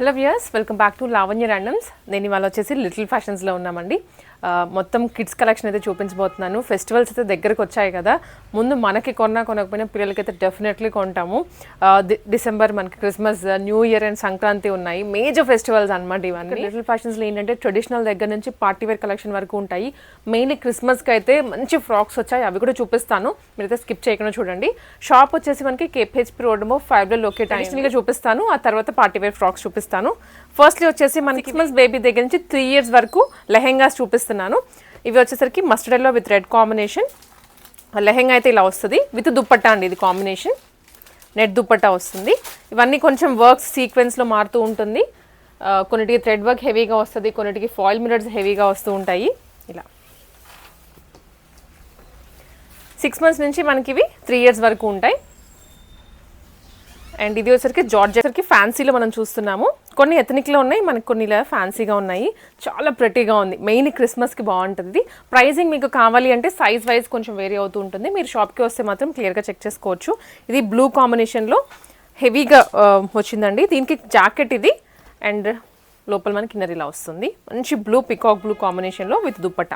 Hello viewers welcome back to Lavanya Randoms నేను ఇవాళ వచ్చేసి లిటిల్ ఫ్యాషన్స్లో ఉన్నామండి. మొత్తం కిడ్స్ కలెక్షన్ అయితే చూపించబోతున్నాను. ఫెస్టివల్స్ అయితే దగ్గరకు వచ్చాయి కదా. ముందు మనకి కొన్నా కొనకపోయినా పిల్లలకైతే డెఫినెట్లీ కొంటాము. డిసెంబర్ మనకి Christmas New Year and Sankranti ఉన్నాయి. మేజర్ ఫెస్టివల్స్ అనమాట ఇవన్నీ. లిటిల్ ఫ్యాషన్స్లో ఏంటంటే ట్రెడిషనల్ దగ్గర నుంచి పార్టీ వేర్ కలెక్షన్ వరకు ఉంటాయి. మెయిన్లీ క్రిస్మస్కి అయితే మంచి ఫ్రాక్స్ వచ్చాయి. అవి కూడా చూపిస్తాను. మీరైతే స్కిప్ చేయకుండా చూడండి. షాప్ వచ్చేసి మనకి కేపీహెచ్పి రోడ్ ఫైవ్లో లొకేట్ అడిషనల్గా చూపిస్తాను. ఆ తర్వాత పార్టీ వేర్ ఫ్రాక్స్ చూపిస్తాను. ఫస్ట్లీ వచ్చేసి మనకి క్రిస్మస్ బేబీ దగ్గర నుంచి త్రీ ఇయర్స్ వరకు లెహెంగాస్ చూపిస్తున్నాను. ఇవి వచ్చేసరికి mustard yellow with red combination lehenga అయితే ఇలా వస్తుంది. విత్ దుప్పట్టా అండి ఇది కాంబినేషన్ నెట్ దుప్పట్టా వస్తుంది. ఇవన్నీ కొంచెం వర్క్స్ సీక్వెన్స్లో మారుతూ ఉంటుంది. కొన్నిటికి థ్రెడ్ వర్క్ హెవీగా వస్తుంది కొన్నిటికి ఫాయిల్ మిరర్స్ హెవీగా వస్తూ ఉంటాయి. ఇలా. సిక్స్ మంత్స్ నుంచి మనకి ఇవి త్రీ ఇయర్స్ వరకు ఉంటాయి. అండ్ ఇది వచ్చరికి జార్జ్ ఫ్యాన్సీలో మనం చూస్తున్నాము. కొన్ని ఎథనిక్లో ఉన్నాయి మనకి కొన్ని ఇలా ఫ్యాన్సీగా ఉన్నాయి. చాలా ప్రెటీగా ఉంది. మెయిన్ క్రిస్మస్కి బాగుంటుంది ప్రైజింగ్ మీకు కావాలి అంటే సైజ్ వైజ్ కొంచెం వేరీ అవుతూ ఉంటుంది. మీరు షాప్కి వస్తే మాత్రం క్లియర్గా చెక్ చేసుకోవచ్చు. ఇది బ్లూ కాంబినేషన్లో హెవీగా వచ్చిందండి. దీనికి జాకెట్ ఇది. అండ్ లోపల మనకి కిన్నర్ ఇలా వస్తుంది. మంచి బ్లూ పికాక్ బ్లూ కాంబినేషన్లో విత్ దుప్పట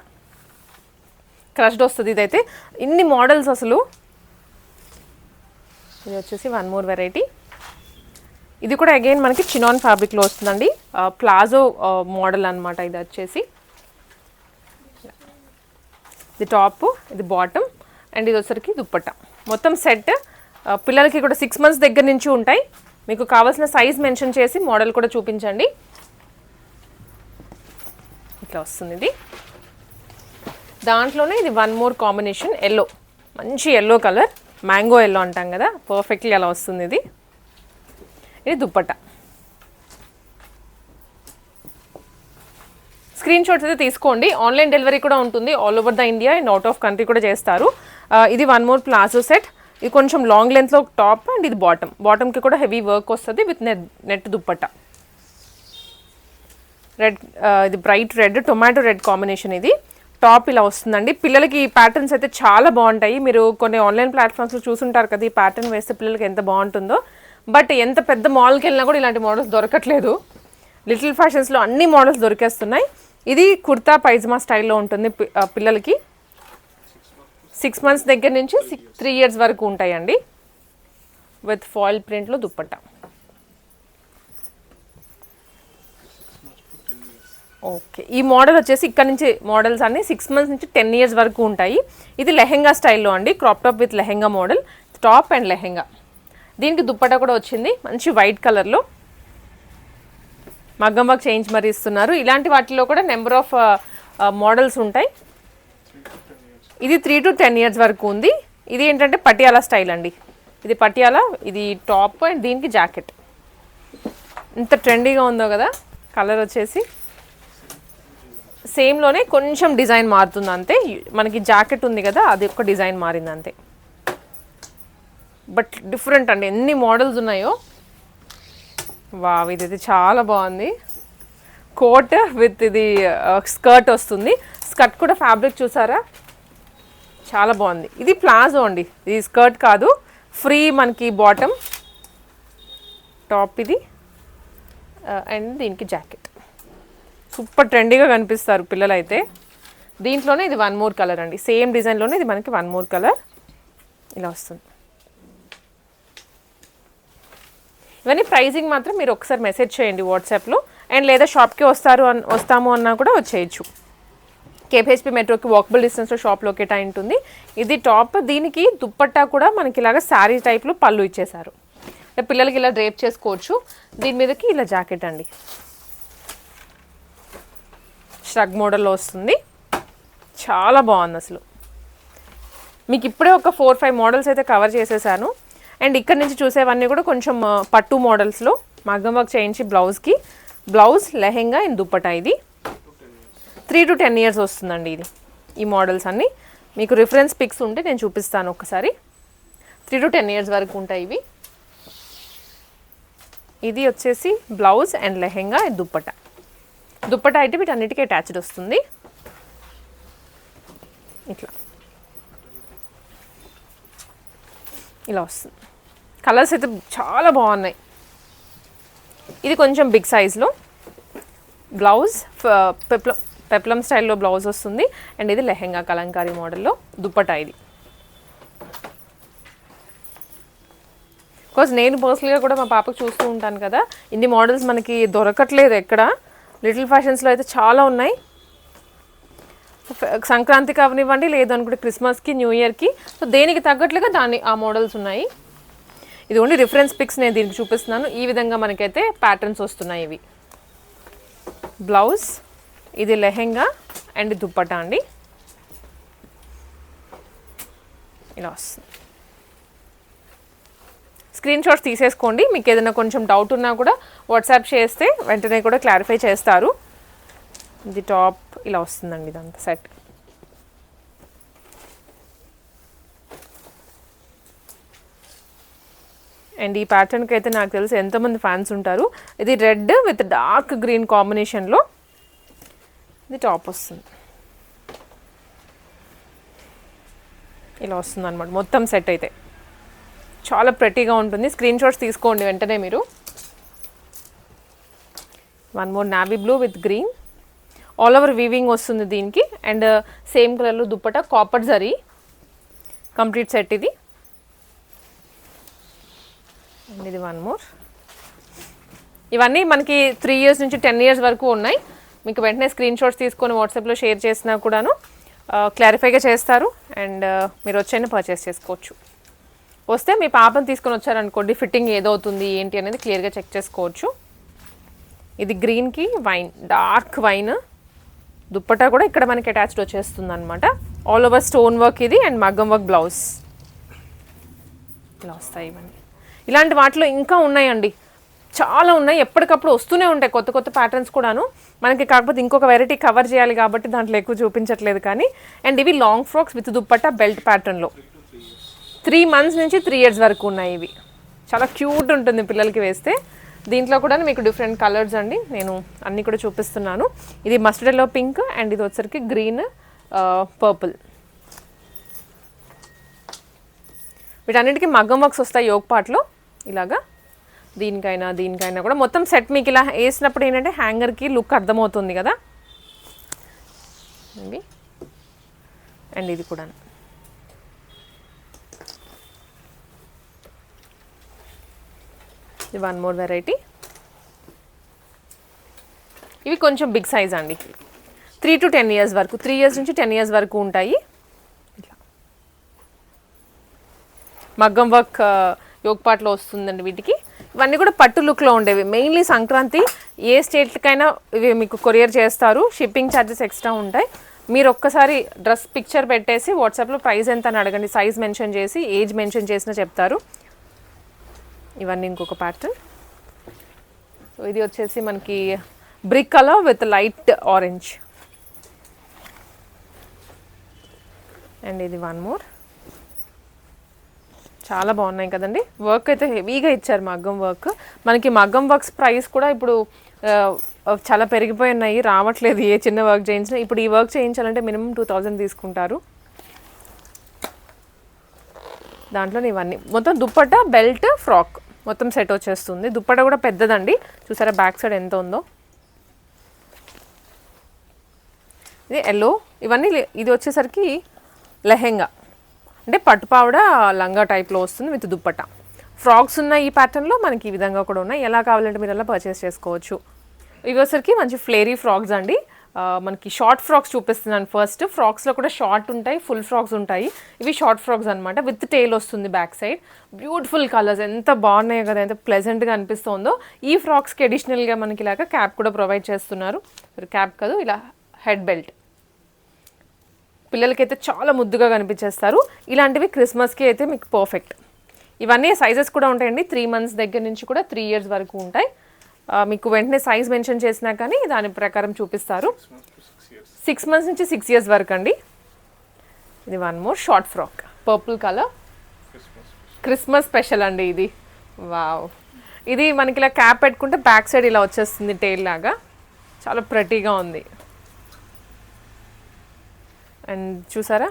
క్రష్డ్ వస్తుంది ఇదైతే. ఇన్ని మోడల్స్ అసలు. ఇది వచ్చేసి వన్ మోర్ వెరైటీ ఇది కూడా అగైన్ మనకి చినాన్ ఫ్యాబ్రిక్లో వస్తుందండి. ప్లాజో మోడల్ అనమాట ఇది వచ్చేసి. ఇది టాప్ ఇది బాటమ్ అండ్ ఇది వచ్చరికి దుప్పట్ట. మొత్తం సెట్ పిల్లలకి కూడా సిక్స్ మంత్స్ దగ్గర నుంచి ఉంటాయి. మీకు కావాల్సిన సైజ్ మెన్షన్ చేసి మోడల్ కూడా చూపించండి. ఇట్లా వస్తుంది ఇది. దాంట్లోనే ఇది వన్ మోర్ కాంబినేషన్ ఎల్లో మంచి ఎల్లో కలర్ మ్యాంగో ఎల్లో అంటాం కదా. పర్ఫెక్ట్లీ అలా వస్తుంది ఇది. ఇది దుప్పట్ట స్క్రీన్ షాట్స్ అయితే తీసుకోండి. ఆన్లైన్ డెలివరీ కూడా ఉంటుంది. All over the India and out of country కూడా చేస్తారు. ఇది వన్ మోర్ ప్లాజో సెట్ ఇది కొంచెం లాంగ్ లెంత్లో టాప్ అండ్ ఇది బాటమ్ బాటమ్కి కూడా హెవీ వర్క్ వస్తుంది with net net dupatta red ఇది bright red tomato red combination ఇది. టాప్ ఇలా వస్తుందండి. పిల్లలకి ఈ ప్యాటర్న్స్ అయితే చాలా బాగుంటాయి. మీరు కొన్ని ఆన్లైన్ ప్లాట్ఫామ్స్లో చూసుంటారు కదా ఈ ప్యాటర్న్ వేస్తే పిల్లలకి ఎంత బాగుంటుందో. బట్ ఎంత పెద్ద మాల్కి వెళ్ళినా కూడా ఇలాంటి మోడల్స్ దొరకట్లేదు. లిటిల్ ఫ్యాషన్స్లో అన్ని మోడల్స్ దొరికేస్తున్నాయి. ఇది కుర్తా పైజమా స్టైల్లో ఉంటుంది పిల్లలకి. సిక్స్ మంత్స్ దగ్గర నుంచి సిక్స్ త్రీ ఇయర్స్ వరకు ఉంటాయండి. విత్ ఫాయిల్ ప్రింట్లో దుప్పట్ట. ఓకే ఈ మోడల్ వచ్చేసి ఇక్కడ నుంచి మోడల్స్ అన్ని సిక్స్ మంత్స్ నుంచి టెన్ ఇయర్స్ వరకు ఉంటాయి. ఇది లెహెంగా స్టైల్లో అండి. Crop top with lehenga model top and lehenga. దీనికి దుప్పట కూడా వచ్చింది మంచి వైట్ కలర్లో. మగ్గం వర్క్ చేయించి మరి ఇస్తున్నారు. ఇలాంటి వాటిలో కూడా నెంబర్ ఆఫ్ మోడల్స్ ఉంటాయి. ఇది త్రీ టు టెన్ ఇయర్స్ వరకు ఉంది. ఇది ఏంటంటే పటియాలా స్టైల్ అండి. ఇది పటియాలా ఇది టాప్ అండ్ దీనికి జాకెట్. ఇంత ట్రెండీగా ఉందో కదా కలర్ వచ్చేసి. సేమ్లోనే కొంచెం డిజైన్ మారుతుంది అంతే. మనకి జాకెట్ ఉంది కదా అది ఒక డిజైన్ మారింది అంతే. బట్ డిఫరెంట్ అండి. ఎన్ని మోడల్స్ ఉన్నాయో. వావ్ ఇదైతే చాలా బాగుంది. కోట్ విత్ ఇది స్కర్ట్ వస్తుంది. స్కర్ట్ కూడా ఫ్యాబ్రిక్ చూసారా? చాలా బాగుంది. ఇది ప్లాజో అండి. ఇది స్కర్ట్ కాదు. ఫ్రీ మనకి బాటమ్. టాప్ ఇది. అండ్ దీనికి జాకెట్. సూపర్ ట్రెండీగా కనిపిస్తారు పిల్లలు అయితే దీంట్లోనే ఇది వన్ మోర్ కలర్ అండి. సేమ్ డిజైన్లోనే ఇది మనకి వన్ మోర్ కలర్. ఇలా వస్తుంది. ఇవన్నీ ప్రైజింగ్ మాత్రం మీరు ఒకసారి మెసేజ్ చేయండి వాట్సాప్లో. అండ్ లేదా షాప్కి వస్తారు అన్ వస్తాము అన్నా కూడా వచ్చేయచ్చు. కేపీహెచ్పి మెట్రోకి వాకబుల్ డిస్టెన్స్లో షాప్ లొకేట్ అయి ఉంటుంది ఇది టాప్ దీనికి దుప్పట్టా కూడా మనకి ఇలాగ శారీ టైప్లో పళ్ళు ఇచ్చేసారు పిల్లలకి ఇలా డ్రేప్ చేసుకోవచ్చు. దీని మీదకి ఇలా జాకెట్ అండి. షగ్ మోడల్లో వస్తుంది. చాలా బాగుంది అసలు. మీకు ఇప్పుడే ఒక ఫోర్ ఫైవ్ మోడల్స్ అయితే కవర్ చేసేసాను. అండ్ ఇక్కడ నుంచి చూసేవన్నీ కూడా కొంచెం పట్టు మోడల్స్లో మగ్గం వర్క్ చేయించి బ్లౌజ్కి బ్లౌజ్ లెహెంగా అండ్ దుప్పటా ఇది. త్రీ టు టెన్ ఇయర్స్ వస్తుందండి ఇది ఈ మోడల్స్ అన్నీ. మీకు రిఫరెన్స్ పిక్స్ ఉంటే నేను చూపిస్తాను ఒకసారి త్రీ టు టెన్ ఇయర్స్ వరకు ఉంటాయి ఇవి. ఇది వచ్చేసి blouse and lehenga and dupatta. Dupatta అయితే వీటన్నిటికీ అటాచ్డ్ వస్తుంది. ఇట్లా. ఇలా వస్తుంది. కలర్స్ అయితే చాలా బాగున్నాయి. ఇది కొంచెం బిగ్ సైజ్లో. బ్లౌజ్ పెప్లం పెప్లం స్టైల్లో బ్లౌజ్ వస్తుంది. అండ్ ఇది లెహెంగా కలంకారీ మోడల్లో దుప్పటా ఇది. బికాజ్ నేను పర్సనల్గా కూడా మా పాపకు చూస్తూ ఉంటాను కదా ఇన్ని మోడల్స్ మనకి దొరకట్లేదు ఎక్కడ. లిటిల్ ఫ్యాషన్స్లో అయితే చాలా ఉన్నాయి. సంక్రాంతికి అవనివ్వండి లేదు అనుకుంటే క్రిస్మస్కి న్యూ ఇయర్కి సో దేనికి తగ్గట్లుగా దాని ఆ మోడల్స్ ఉన్నాయి. ఇది ఓన్లీ రిఫరెన్స్ పిక్స్ నేను దీనికి చూపిస్తున్నాను. ఈ విధంగా మనకైతే ప్యాటర్న్స్ వస్తున్నాయి ఇవి. బ్లౌజ్ ఇది లెహెంగా అండ్ దుప్పటా అండి. ఇలా వస్తుంది. స్క్రీన్ షాట్స్ తీసేసుకోండి. మీకు ఏదైనా కొంచెం డౌట్ ఉన్నా కూడా వాట్సాప్ చేస్తే వెంటనే కూడా క్లారిఫై చేస్తారు. ఇది టాప్ ఇలా వస్తుందండి ఇదంతా సెట్ అండ్ ఈ ప్యాటర్న్కి అయితే నాకు తెలిసి ఎంతమంది ఫ్యాన్స్ ఉంటారు. ఇది రెడ్ విత్ డార్క్ గ్రీన్ కాంబినేషన్లో ఇది టాప్ వస్తుంది. ఇలా వస్తుంది అనమాట మొత్తం సెట్ అయితే. చాలా ప్రెటీగా ఉంటుంది. స్క్రీన్ షాట్స్ తీసుకోండి వెంటనే మీరు. One more navy blue with green all over weaving వస్తుంది దీనికి. అండ్ సేమ్ కలర్లో dupatta copper zari. Complete set ఇది. అండ్ ఇది వన్ మోర్. ఇవన్నీ మనకి త్రీ ఇయర్స్ నుంచి టెన్ ఇయర్స్ వరకు ఉన్నాయి. మీకు వెంటనే స్క్రీన్ షాట్స్ తీసుకొని వాట్సాప్లో షేర్ చేసినా కూడాను క్లారిఫైగా చేస్తారు. అండ్ మీరు వచ్చైనా పర్చేస్ చేసుకోవచ్చు. వస్తే మీ పాపను తీసుకొని వచ్చారనుకోండి ఫిట్టింగ్ ఏదవుతుంది ఏంటి అనేది క్లియర్గా చెక్ చేసుకోవచ్చు. ఇది గ్రీన్కి వైన్ డార్క్ వైన్ దుప్పటా కూడా ఇక్కడ మనకి అటాచ్డ్ వచ్చేస్తుంది అనమాట ఆల్ ఓవర్ స్టోన్ వర్క్ ఇది అండ్ మగ్గం వర్క్ బ్లౌజ్ ఇలా వస్తాయి ఇవన్నీ. ఇలాంటి వాటిలో ఇంకా ఉన్నాయండి. చాలా ఉన్నాయి. ఎప్పటికప్పుడు వస్తూనే ఉంటాయి కొత్త కొత్త ప్యాటర్న్స్ కూడాను. మనకి కాకపోతే ఇంకొక వెరైటీ కవర్ చేయాలి కాబట్టి దాంట్లో ఎక్కువ చూపించట్లేదు కానీ. అండ్ ఇవి long frocks with dupatta belt ప్యాటర్న్లో త్రీ మంత్స్ నుంచి త్రీ ఇయర్స్ వరకు ఉన్నాయి ఇవి. చాలా క్యూట్ ఉంటుంది పిల్లలకి వేస్తే. దీంట్లో కూడా మీకు డిఫరెంట్ కలర్స్ అండి. నేను అన్నీ కూడా చూపిస్తున్నాను. ఇది మస్టర్డ్ ఎల్లో పింక్ అండ్ ఇది వచ్చరికి గ్రీన్ పర్పుల్ వీటన్నిటికీ మగ్గం వర్క్స్ వస్తాయి యోగ్ పాట్లో. ఇలాగా దీనికైనా దీనికైనా కూడా. మొత్తం సెట్ మీకు ఇలా వేసినప్పుడు ఏంటంటే హ్యాంగర్కి లుక్ అర్థమవుతుంది కదా? ఇవి అండ్ ఇది కూడా ఇది వన్ మోర్ వెరైటీ ఇవి కొంచెం బిగ్ సైజ్ అండి. త్రీ టు టెన్ ఇయర్స్ వరకు త్రీ ఇయర్స్ నుంచి టెన్ ఇయర్స్ వరకు ఉంటాయి. ఇట్లా. మగ్గం వర్క్ యోగపాట్లో వస్తుందండి వీటికి. ఇవన్నీ కూడా పట్టు లుక్లో ఉండేవి. మెయిన్లీ సంక్రాంతి ఏ స్టేట్కైనా ఇవి మీకు కొరియర్ చేస్తారు. షిప్పింగ్ ఛార్జెస్ ఎక్స్ట్రా ఉంటాయి. మీరు ఒక్కసారి డ్రెస్ పిక్చర్ పెట్టేసి వాట్సాప్లో ప్రైస్ ఎంత అని అడగండి. సైజ్ మెన్షన్ చేసి ఏజ్ మెన్షన్ చేసినా చెప్తారు. ఇవన్నీ ఇంకొక ప్యాటర్న్ సో ఇది వచ్చేసి మనకి brick colour with light orange and ఇది వన్ మోర్ చాలా బాగున్నాయి కదండి. వర్క్ అయితే హెవీగా ఇచ్చారు మగ్గం వర్క్ మనకి మగ్గం వర్క్స్ ప్రైస్ కూడా ఇప్పుడు చాలా పెరిగిపోయి ఉన్నాయి రావట్లేదు ఏ చిన్న వర్క్ చేయించినా. ఇప్పుడు ఈ వర్క్ చేయించాలంటే మినిమం టూ థౌజండ్ తీసుకుంటారు. దాంట్లో ఇవన్నీ. మొత్తం దుప్పట బెల్ట్ ఫ్రాక్ మొత్తం సెట్ వచ్చేస్తుంది. దుప్పట కూడా పెద్దదండి. చూసారా బ్యాక్ సైడ్ ఎంత ఉందో? ఇది ఎల్లో ఇవన్నీ లే- ఇది వచ్చేసరికి లెహెంగా. అంటే పట్టుపావడ లంగా టైప్లో వస్తుంది విత్ దుప్పట ఫ్రాక్స్ ఉన్న ఈ ప్యాటర్న్లో మనకి ఈ విధంగా కూడా ఉన్నాయి. ఎలా కావాలంటే మీరు అలా పర్చేస్ చేసుకోవచ్చు. ఇవి మంచి ఫ్లేరీ ఫ్రాక్స్ అండి. మనకి షార్ట్ ఫ్రాక్స్ చూపిస్తున్నాను ఫస్ట్. ఫ్రాక్స్లో కూడా షార్ట్ ఉంటాయి ఫుల్ ఫ్రాక్స్ ఉంటాయి. ఇవి షార్ట్ ఫ్రాక్స్ అనమాట విత్ టైల్ వస్తుంది బ్యాక్ సైడ్. బ్యూటిఫుల్ కలర్స్ ఎంత బాగున్నాయో కదా ఎంత ప్లెజెంట్గా అనిపిస్తుందో. ఈ ఫ్రాక్స్కి అడిషనల్గా మనకి ఇలాగ క్యాప్ కూడా ప్రొవైడ్ చేస్తున్నారు. క్యాప్ కాదు ఇలా హెడ్ బెల్ట్. పిల్లలకైతే చాలా ముద్దుగా కనిపించేస్తారు. ఇలాంటివి క్రిస్మస్కి అయితే మీకు పర్ఫెక్ట్ ఇవన్నీ సైజెస్ కూడా ఉంటాయండి. త్రీ మంత్స్ దగ్గర నుంచి కూడా త్రీ ఇయర్స్ వరకు ఉంటాయి. మీకు వెంటనే సైజ్ మెన్షన్ చేసినా కానీ దాని ప్రకారం చూపిస్తారు. సిక్స్ మంత్స్ నుంచి సిక్స్ ఇయర్స్ వరకు అండి. ఇది one more short frock purple colour Christmas special అండి ఇది. వావ్ ఇది మనకి ఇలా క్యాప్ పెట్టుకుంటే బ్యాక్ సైడ్ ఇలా వచ్చేస్తుంది టైల్ లాగా. చాలా ప్రటీగా ఉంది. అండ్ చూసారా?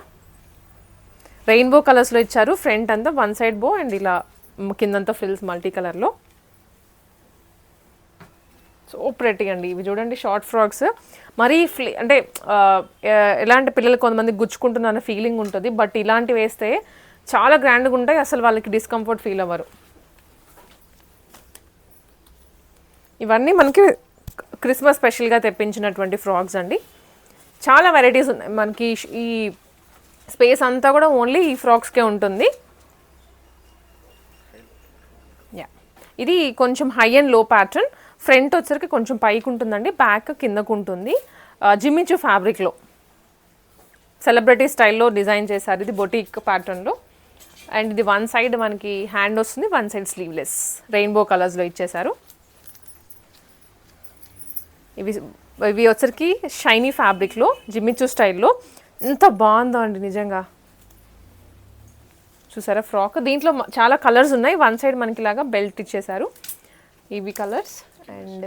రెయిన్బో కలర్స్లో ఇచ్చారు. ఫ్రంట్ అంతా వన్ సైడ్ బో అండ్ ఇలా కిందంతా ఫ్రిల్స్ మల్టీ కలర్లో. సో ప్రెటీ అండి. ఇవి చూడండి షార్ట్ ఫ్రాక్స్. మరీ ఫ్లీ అంటే ఎలాంటి పిల్లలు కొంతమంది గుచ్చుకుంటున్న ఫీలింగ్ ఉంటుంది. బట్ ఇలాంటివి వేస్తే చాలా గ్రాండ్గా ఉంటాయి. అసలు వాళ్ళకి డిస్కంఫర్ట్ ఫీల్ అవ్వరు. ఇవన్నీ మనకి క్రిస్మస్ స్పెషల్గా తెప్పించినటువంటి ఫ్రాక్స్ అండి. చాలా వెరైటీస్ ఉన్నాయి. మనకి ఈ స్పేస్ అంతా కూడా ఓన్లీ ఈ ఫ్రాక్స్కే ఉంటుంది. యా ఇది కొంచెం హై అండ్లో ప్యాటర్న్ ఫ్రంట్ వచ్చరికి కొంచెం పైకి ఉంటుందండి బ్యాక్ కిందకు ఉంటుంది. జిమ్మిచు ఫ్యాబ్రిక్లో సెలబ్రిటీ స్టైల్లో డిజైన్ చేశారు ఇది బొటిక్ ప్యాటర్న్లో అండ్ ఇది వన్ సైడ్ మనకి హ్యాండ్ వస్తుంది వన్ సైడ్ స్లీవ్లెస్ రెయిన్బో కలర్స్లో ఇచ్చేశారు. ఇవి ఇవి వచ్చరికి షైనీ ఫ్యాబ్రిక్లో జిమ్మిచు స్టైల్లో ఎంత బాగుందో అండి నిజంగా. చూసారా ఫ్రాక్? దీంట్లో చాలా కలర్స్ ఉన్నాయి. వన్ సైడ్ మనకి ఇలాగా బెల్ట్ ఇచ్చేశారు. ఇవి కలర్స్ అండ్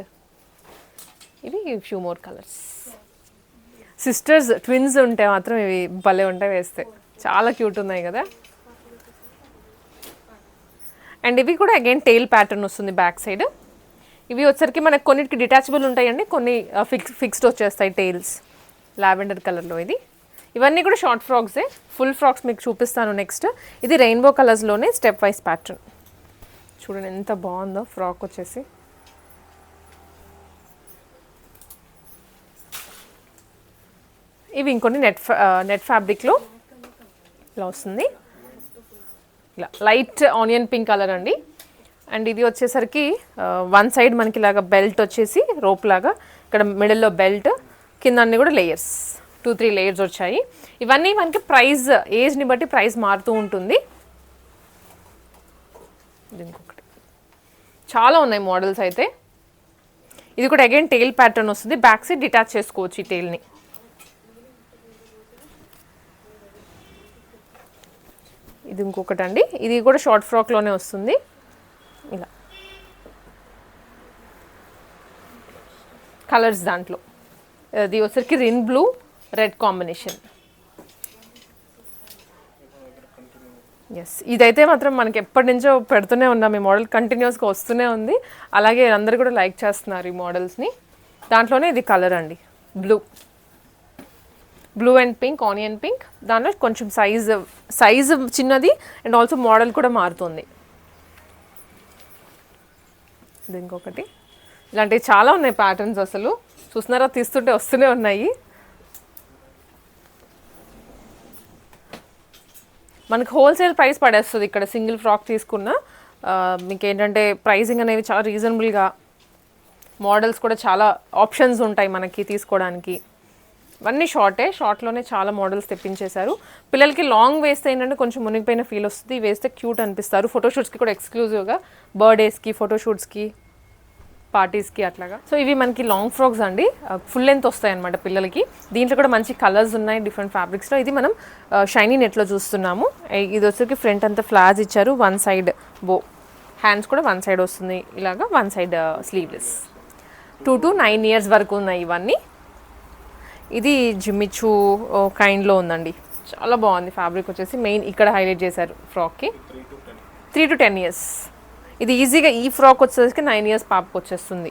ఇవి few more colours. Sisters twins ఉంటే మాత్రం ఇవి భలే ఉంటాయి వేస్తే. చాలా క్యూట్ ఉన్నాయి కదా. అండ్ ఇవి కూడా అగైన్ టెయిల్ ప్యాటర్న్ వస్తుంది బ్యాక్ సైడ్. ఇవి వచ్చరికి మనకు కొన్నిటికి డిటాచబుల్ ఉంటాయండి కొన్ని ఫిక్స్ ఫిక్స్డ్ వచ్చేస్తాయి టైల్స్ లావెండర్ కలర్లో ఇది. ఇవన్నీ కూడా షార్ట్ ఫ్రాక్సే ఫుల్ ఫ్రాక్స్ మీకు చూపిస్తాను నెక్స్ట్ ఇది రెయిన్బో కలర్స్లోనే స్టెప్ వైజ్ ప్యాటర్న్ చూడండి ఎంత బాగుందో ఫ్రాక్ వచ్చేసి. ఇవి ఇంకొన్ని నెట్ నెట్ ఫ్యాబ్రిక్లో ఇలా వస్తుంది. ఇలా లైట్ ఆనియన్ పింక్ కలర్ అండి. అండ్ ఇది వచ్చేసరికి వన్ సైడ్ మనకి ఇలాగా బెల్ట్ వచ్చేసి రోప్ లాగా ఇక్కడ మిడిల్లో బెల్ట్ కింద అన్ని కూడా లేయర్స్ టూ త్రీ లేయర్స్ వచ్చాయి. ఇవన్నీ మనకి ప్రైస్ ఏజ్ని బట్టి ప్రైస్ మారుతూ ఉంటుంది. ఇంకొకటి చాలా ఉన్నాయి మోడల్స్ అయితే. ఇది కూడా అగైన్ టెయిల్ ప్యాటర్న్ వస్తుంది. బ్యాక్ సైడ్ డిటాచ్ చేసుకోవచ్చు ఈ టెయిల్ని ఇది ఇంకొకటి అండి ఇది కూడా షార్ట్ ఫ్రాక్లోనే వస్తుంది. ఇలా. కలర్స్ దాంట్లో. అది వచ్చరికి Rin blue red combination yes ఇదైతే మాత్రం మనకి ఎప్పటి నుంచో పెడుతూనే ఉన్నాం. ఈ మోడల్ కంటిన్యూస్గా వస్తూనే ఉంది. అలాగే అందరు కూడా లైక్ చేస్తున్నారు ఈ మోడల్స్ని దాంట్లోనే ఇది కలర్ అండి. Blue blue and pink onion pink దానిలో కొంచెం సైజ్ సైజ్ చిన్నది అండ్ ఆల్సో మోడల్ కూడా మారుతుంది. ఇది ఇంకొకటి. ఇలాంటివి చాలా ఉన్నాయి ప్యాటర్న్స్ అసలు. చూస్తున్నారా? తీస్తుంటే వస్తూనే ఉన్నాయి. మనకు హోల్సేల్ ప్రైస్ పడేస్తుంది ఇక్కడ సింగిల్ ఫ్రాక్ తీసుకున్న. మీకు ఏంటంటే ప్రైసింగ్ అనేవి చాలా రీజనబుల్గా మోడల్స్ కూడా చాలా ఆప్షన్స్ ఉంటాయి మనకి తీసుకోవడానికి. ఇవన్నీ షార్టే షార్ట్లోనే చాలా మోడల్స్ తెప్పించేశారు. పిల్లలకి లాంగ్ వేస్తే ఏంటంటే కొంచెం మునిగిపోయిన ఫీల్ వస్తుంది. వేస్తే క్యూట్ అనిపిస్తారు. ఫోటోషూట్స్కి కూడా ఎక్స్క్లూజివ్గా బర్త్డేస్కి ఫోటోషూట్స్కి పార్టీస్కి అట్లాగా. సో ఇవి మనకి లాంగ్ ఫ్రాక్స్ అండి. ఫుల్ లెంత్ వస్తాయి అనమాట పిల్లలకి. దీంట్లో కూడా మంచి కలర్స్ ఉన్నాయి డిఫరెంట్ ఫ్యాబ్రిక్స్లో ఇది మనం షైనీ నెట్లో చూస్తున్నాము. ఇది వచ్చేసరికి ఫ్రంట్ అంతా ఫ్లాజ్ ఇచ్చారు. వన్ సైడ్ బో హ్యాండ్స్ కూడా వన్ సైడ్ వస్తుంది. ఇలాగా one side sleeveless two to nine years వరకు ఉన్నాయి ఇవన్నీ. ఇది జిమ్మిచ్చు కైండ్లో ఉందండి. చాలా బాగుంది ఫ్యాబ్రిక్ వచ్చేసి. మెయిన్ ఇక్కడ హైలైట్ చేశారు ఫ్రాక్కి త్రీ టు టెన్ ఇయర్స్ ఇది ఈజీగా ఈ ఫ్రాక్ వచ్చేసరికి నైన్ ఇయర్స్ పాపకు వచ్చేస్తుంది.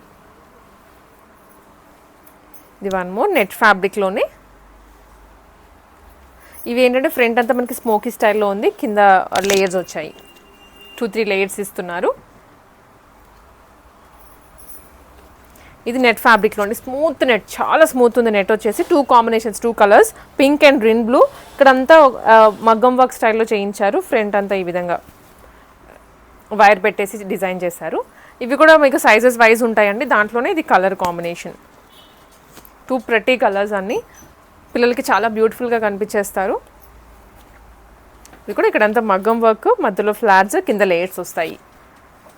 ఇది వన్ మోర్ నెట్ ఫ్యాబ్రిక్లోనే ఇవి ఏంటంటే ఫ్రంట్ అంతా మనకి స్మోకీ స్టైల్లో ఉంది. కింద లేయర్స్ వచ్చాయి. టూ త్రీ లేయర్స్ ఇస్తున్నారు. ఇది నెట్ ఫ్యాబ్రిక్లోని స్మూత్ నెట్ చాలా స్మూత్ ఉంది నెట్ వచ్చేసి. Two combinations two colours pink and green blue ఇక్కడంతా మగ్గం వర్క్ స్టైల్లో చేయించారు. ఫ్రంట్ అంతా ఈ విధంగా వైర్ పెట్టేసి డిజైన్ చేశారు. ఇవి కూడా మీకు సైజెస్ వైజ్ ఉంటాయండి. దాంట్లోనే ఇది కలర్ కాంబినేషన్ టూ ప్రతి కలర్స్ అన్నీ పిల్లలకి చాలా బ్యూటిఫుల్గా కనిపించేస్తారు. ఇది కూడా ఇక్కడంతా మగ్గం వర్క్ మధ్యలో ఫ్లాట్స్ కింద లేయర్స్ వస్తాయి.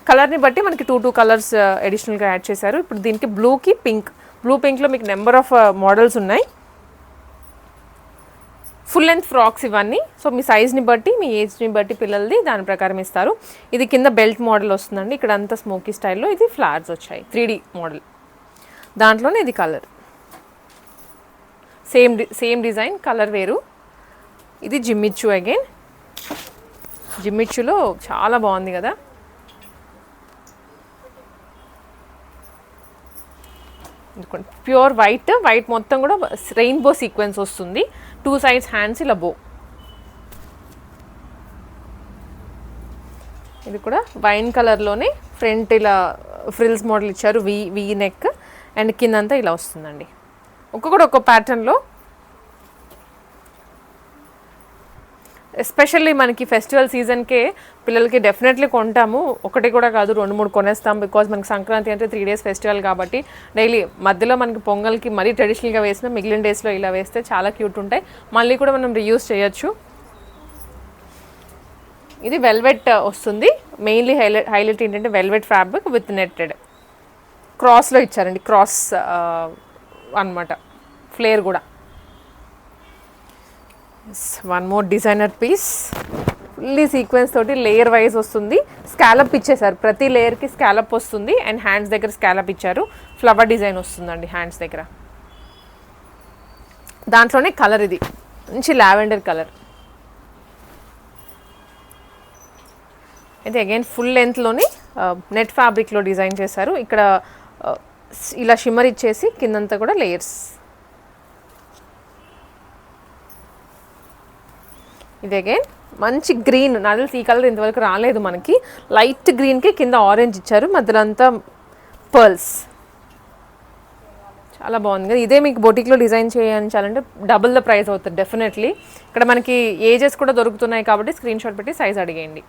కలర్ని బట్టి మనకి టూ టూ కలర్స్ అడిషనల్గా యాడ్ చేశారు. ఇప్పుడు దీనికి బ్లూకి పింక్ బ్లూ పింక్లో మీకు నెంబర్ ఆఫ్ మోడల్స్ ఉన్నాయి. ఫుల్ లెంత్ ఫ్రాక్స్ ఇవన్నీ. సో మీ సైజ్ని బట్టి మీ ఏజ్ని బట్టి పిల్లలది దాని ప్రకారం ఇస్తారు. ఇది కింద బెల్ట్ మోడల్ వస్తుందండి. ఇక్కడ అంతా స్మోకీ స్టైల్లో ఇది ఫ్లవర్స్ వచ్చాయి. త్రీ మోడల్ దాంట్లోనే ఇది colour same same design colour వేరు. ఇది జిమ్మిచ్చు అగైన్ జిమ్మిచ్చులో చాలా బాగుంది కదా. ప్యూర్ వైట్ వైట్ మొత్తం కూడా రెయిన్బో సీక్వెన్స్ వస్తుంది. టూ సైడ్స్ హ్యాండ్స్ ఇలా బో. ఇది కూడా వైన్ కలర్లోనే ఫ్రంట్ ఇలా ఫ్రిల్స్ మోడల్ ఇచ్చారు వి వి నెక్ అండ్ కిందంతా ఇలా వస్తుందండి. ఒక్కొక్కటి ఒక్కో ప్యాటర్న్లో ఎస్పెషల్లీ మనకి ఫెస్టివల్ సీజన్కే పిల్లలకి డెఫినెట్లీ కొంటాము. ఒకటి కూడా కాదు రెండు మూడు కొనేస్తాం. బికాజ్ మనకి సంక్రాంతి అంటే త్రీ డేస్ ఫెస్టివల్ కాబట్టి డైలీ మధ్యలో మనకి పొంగల్కి మరీ ట్రెడిషనల్గా వేసిన మిగిలిన డేస్లో ఇలా వేస్తే చాలా క్యూట్ ఉంటాయి. మళ్ళీ కూడా మనం రీయూస్ చేయొచ్చు. ఇది వెల్వెట్ uh, వస్తుంది. మెయిన్లీ హైలైట్ హైలైట్ ఏంటంటే వెల్వెట్ ఫ్యాబ్రిక్ విత్ నెట్టెడ్ క్రాస్లో ఇచ్చారండి. క్రాస్ uh, అన్నమాట. ఫ్లేర్ కూడా. One more designer piece fully sequence తోటి లేయర్ వైజ్ వస్తుంది. స్కాలప్ ఇచ్చేసారు ప్రతి లేయర్కి స్కాలప్ వస్తుంది. అండ్ హ్యాండ్స్ దగ్గర స్కాలప్ ఇచ్చారు. ఫ్లవర్ డిజైన్ వస్తుందండి హ్యాండ్స్ దగ్గర. దాంట్లోనే కలర్ ఇది. మంచి లావెండర్ కలర్ అయితే అగైన్ ఫుల్ లెంత్లోని నెట్ ఫ్యాబ్రిక్లో డిజైన్ చేశారు. ఇక్కడ uh, ఇలా షిమ్మర్ ఇచ్చేసి కిందంతా కూడా లేయర్స్ ఇది అగైన్ మంచి గ్రీన్ నాకు తెలిసి ఈ కలర్ ఇంతవరకు రాలేదు మనకి. లైట్ గ్రీన్కి కింద ఆరెంజ్ ఇచ్చారు. మధ్యలో అంతా పర్ల్స్ చాలా బాగుంది కదా. ఇదే మీకు బొటిక్లో డిజైన్ చేయించాలంటే డబుల్ ద ప్రైస్ అవుతుంది డెఫినెట్లీ ఇక్కడ మనకి ఏజెస్ కూడా దొరుకుతున్నాయి కాబట్టి స్క్రీన్ షాట్ పెట్టి సైజ్ అడిగేయండి.